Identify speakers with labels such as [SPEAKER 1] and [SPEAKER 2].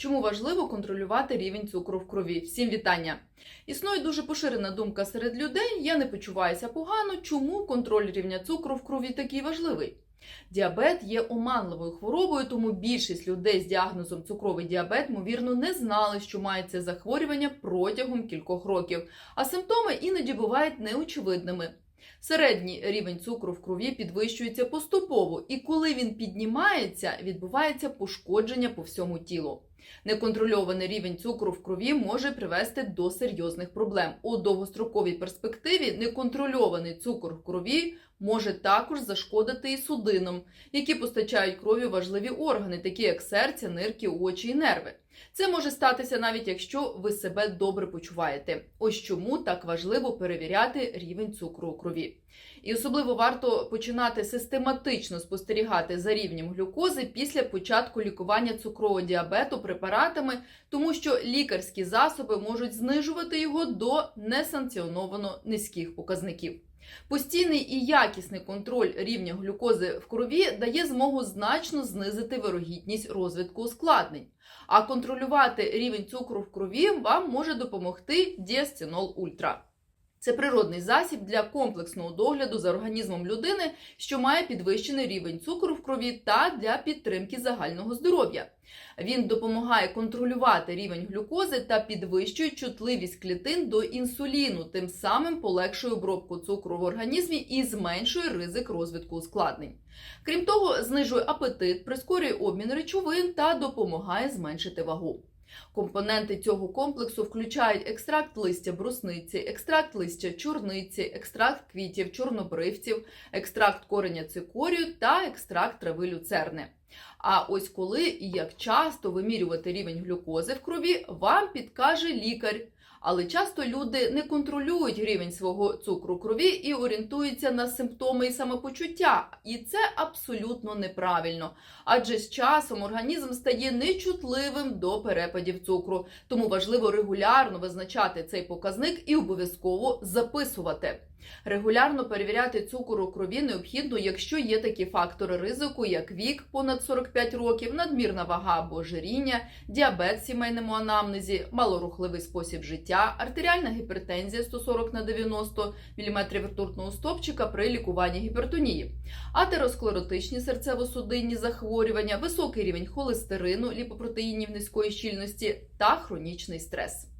[SPEAKER 1] Чому важливо контролювати рівень цукру в крові? Всім вітання! Існує дуже поширена думка серед людей: я не почуваюся погано. Чому контроль рівня цукру в крові такий важливий? Діабет є оманливою хворобою, тому більшість людей з діагнозом цукровий діабет, ймовірно, не знали, що мають це захворювання протягом кількох років, а симптоми іноді бувають неочевидними. Середній рівень цукру в крові підвищується поступово, і коли він піднімається, відбувається пошкодження по всьому тілу. Неконтрольований рівень цукру в крові може привести до серйозних проблем. У довгостроковій перспективі неконтрольований цукор в крові може також зашкодити і судинам, які постачають крові важливі органи, такі як серце, нирки, очі і нерви. Це може статися навіть якщо ви себе добре почуваєте. Ось чому так важливо перевіряти рівень цукру у крові. І особливо варто починати систематично спостерігати за рівнем глюкози після початку лікування цукрового діабету препаратами, тому що лікарські засоби можуть знижувати його до несанкціоновано низьких показників. Постійний і якісний контроль рівня глюкози в крові дає змогу значно знизити вирогідність розвитку ускладнень. А контролювати рівень цукру в крові вам може допомогти Діастінол Ультра. Це природний засіб для комплексного догляду за організмом людини, що має підвищений рівень цукру в крові та для підтримки загального здоров'я. Він допомагає контролювати рівень глюкози та підвищує чутливість клітин до інсуліну, тим самим полегшує обробку цукру в організмі і зменшує ризик розвитку ускладнень. Крім того, знижує апетит, прискорює обмін речовин та допомагає зменшити вагу. Компоненти цього комплексу включають екстракт листя брусниці, екстракт листя чорниці, екстракт квітів чорнобривців, екстракт кореня цикорію та екстракт трави люцерни. А ось коли і як часто вимірювати рівень глюкози в крові, вам підкаже лікар. Але часто люди не контролюють рівень свого цукру крові і орієнтуються на симптоми і самопочуття. І це абсолютно неправильно. Адже з часом організм стає нечутливим до перепадів цукру. Тому важливо регулярно визначати цей показник і обов'язково записувати. Регулярно перевіряти цукор у крові необхідно, якщо є такі фактори ризику, як вік понад 45 років, надмірна вага або ожиріння, діабет в сімейному анамнезі, малорухливий спосіб життя, артеріальна гіпертензія 140 на 90 мм ртутного стопчика при лікуванні гіпертонії, атеросклеротичні серцево-судинні захворювання, високий рівень холестерину, ліпопротеїнів низької щільності та хронічний стрес.